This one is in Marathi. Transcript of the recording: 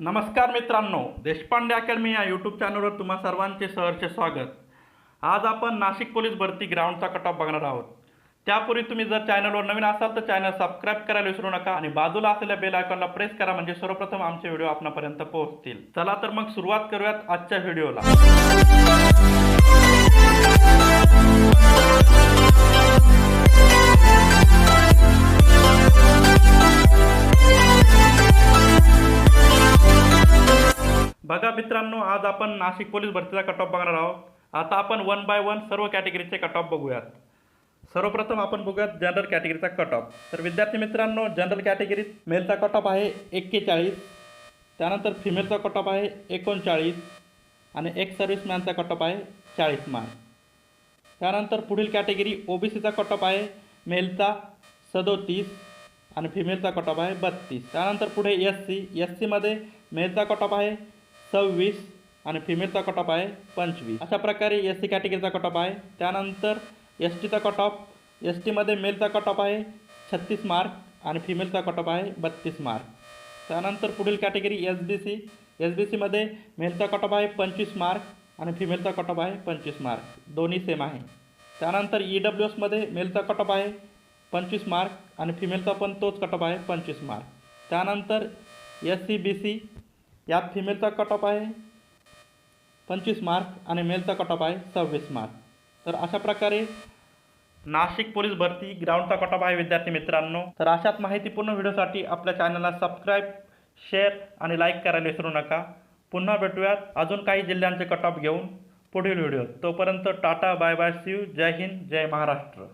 नमस्कार मित्रांनो देशपांडे अकॅडमी या यूट्यूब चॅनलवर तुम्हा सर्वांचे सहर्ष स्वागत. आज आपण नाशिक पोलीस भरती ग्राउंडचा कट ऑफ बघणार आहोत. त्यापूर्वी तुम्ही जर चॅनलवर नवीन असाल तर चॅनल सबस्क्राईब करायला विसरू नका आणि बाजूला असलेल्या बेल आयकॉनला प्रेस करा म्हणजे सर्वप्रथम आमचे व्हिडिओ आपणापर्यंत पोहोचतील. चला तर मग सुरुवात करूयात आजच्या व्हिडिओला बघा मित्रांनो आज आपण नाशिक पोलीस भरतीचा कट ऑफ बघणार आहोत. आता आपण वन बाय वन सर्व कॅटेगरीचे कट ऑफ बघूयात. सर्वप्रथम आपण बघूयात जनरल कॅटेगरीचा कट ऑफ तर विद्यार्थी मित्रांनो जनरल कॅटेगरीत मेलचा कट ऑफ आहे एक्केचाळीस. त्यानंतर फिमेलचा कट ऑफ आहे एकोणचाळीस. आणि एक सर्व्हिसमॅनचा कट ऑफ आहे चाळीस मार्क त्यानंतर पुढील कॅटेगरी ओ बी सीचा कट ऑफ आहे मेलचा सदोतीस. आणि फिमेलचा कट ऑफ आहे बत्तीस. त्यानंतर पुढे एस सी एस सीमध्ये मेलचा कट ऑफ आहे सव्वीस आणि फिमेलचा कट ऑफ आहे पंचवीस. अशा प्रकारे एस सी कॅटेगरीचा कट ऑफ आहे. त्यानंतर एस टीचा कट ऑफ एस टीमध्ये मेलचा कट ऑफ आहे छत्तीस मार्क आणि फिमेलचा कट ऑफ आहे बत्तीस मार्क त्यानंतर पुढील category S B C S B सीमध्ये मेलचा कट ऑफ आहे पंचवीस मार्क आणि फिमेलचा कट ऑफ आहे पंचवीस मार्क दोन्ही सेम आहे. त्यानंतर ई डब्ल्यू एसमध्ये मेलचा कट ऑफ आहे पंचवीस मार्क आणि फिमेलचा पण तोच कट ऑफ आहे पंचवीस मार्क त्यानंतर एस सी बी सी यात फिमेलचा कट ऑफ आहे पंचवीस मार्क आणि मेलचा कट ऑफ आहे सव्वीस मार्क तर अशा प्रकारे नाशिक पोलीस भरती ग्राउंडचा कट ऑफ आहे विद्यार्थी मित्रांनो. तर अशाच माहितीपूर्ण व्हिडिओसाठी आपल्या चॅनलला सबस्क्राईब शेअर आणि लाईक करायला विसरू नका. पुन्हा भेटूयात. अजून काही जिल्ह्यांचे कट ऑफ घेऊन पुढील व्हिडिओ तोपर्यंत tata bye bye see you Jai Hind Jai Maharashtra.